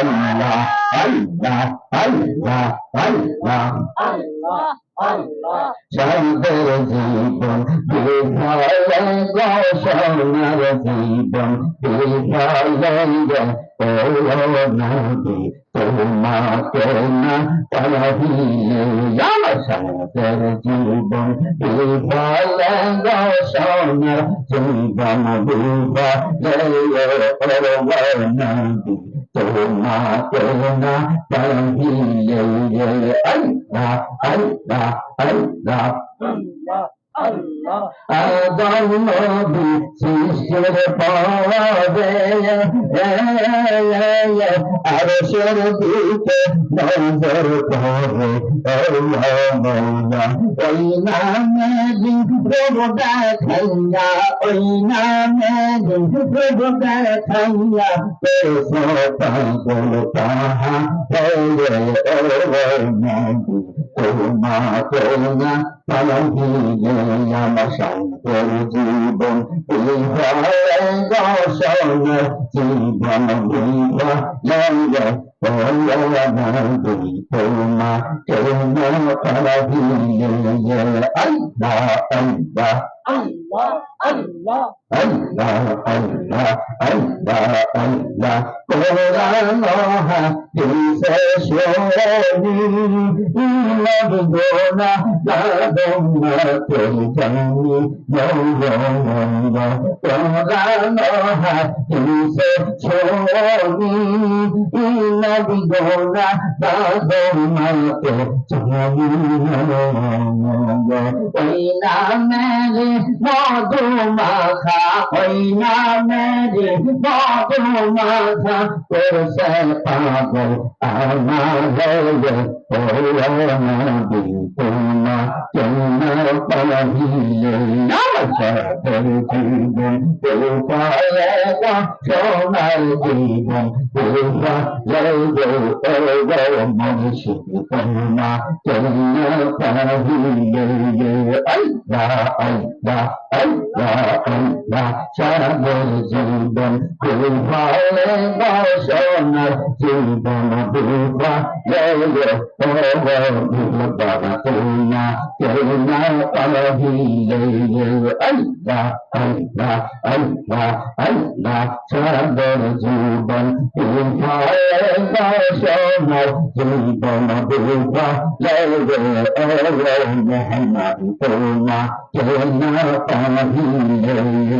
আল্লাহ আল্লাহ আল্লাহ আল্লাহ আল্লাহ আল্লাহ জীবন বিফলে সোনার জীবন বিফলে ও নবী তোমাকে না পাহিলে শান্তের জীবন বিফলে সোনার জীবন বিফলে ও নবী না পাহিলে আল্লাহ আল্লাহ আল্লাহ আল্লাহ আল্লাহ আদম শিশির পাবে আর সর দিকে নজর করে ওই নামে প্রভু দেখাইয়া ওই নামে প্রভু দেখাইয়া পাগল তাহা তোমাকে না পাহিলে আমার শান্তের জীবন দর্শন জীবন বিভা লঙ্গে তোমা কেন পাহিলে আল্লাহ আল্লাহ আল্লাহ আল্লাহ Allah, Allah, Allah, Allah, Quran hadise şöyle Nabdona dadımma tezani Yo yo yo yo Quran hadise şöyle Nabdona dadımma tezani Yo yo yo Oy nameli মধু মাখা ওই নামের মধু মাখা করছে পাগল আমার ও নবী তোমা কেন পাহিলে সাথের জীবন উপায় সোনার জীবন উপায় মনুষ্য তোমা কেন পাহিলে আল্লাহ আল্লাহ আল্লাহ আল্লাহ সারাদের জীবন ভালে বাসনার জীবন দুবা বাবা তুনা কেনা পাহিলে আল্লাহ আল্লাহ আল্লাহ আল্লাহ সারাদের জীবন ভালে বাসনার জীবন দুবা মোহাম্মদ তুনা কেনা পাহিলে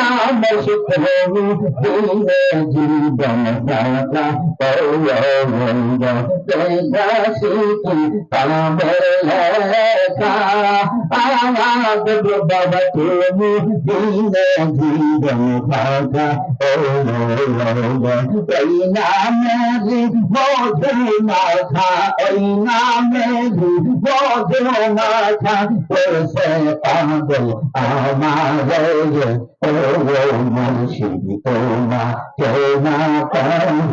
আমার শুক্রমি দিনে জীবন দাতা কাশি তাদের লেখা আমার বাবা তুমি দিনে জীবন দাতা ওই নামে মধু মাখা ওই নামে মধু মাখা করছে পাগল আমার ও মুর্শিদ তোমা কেনা পাহিল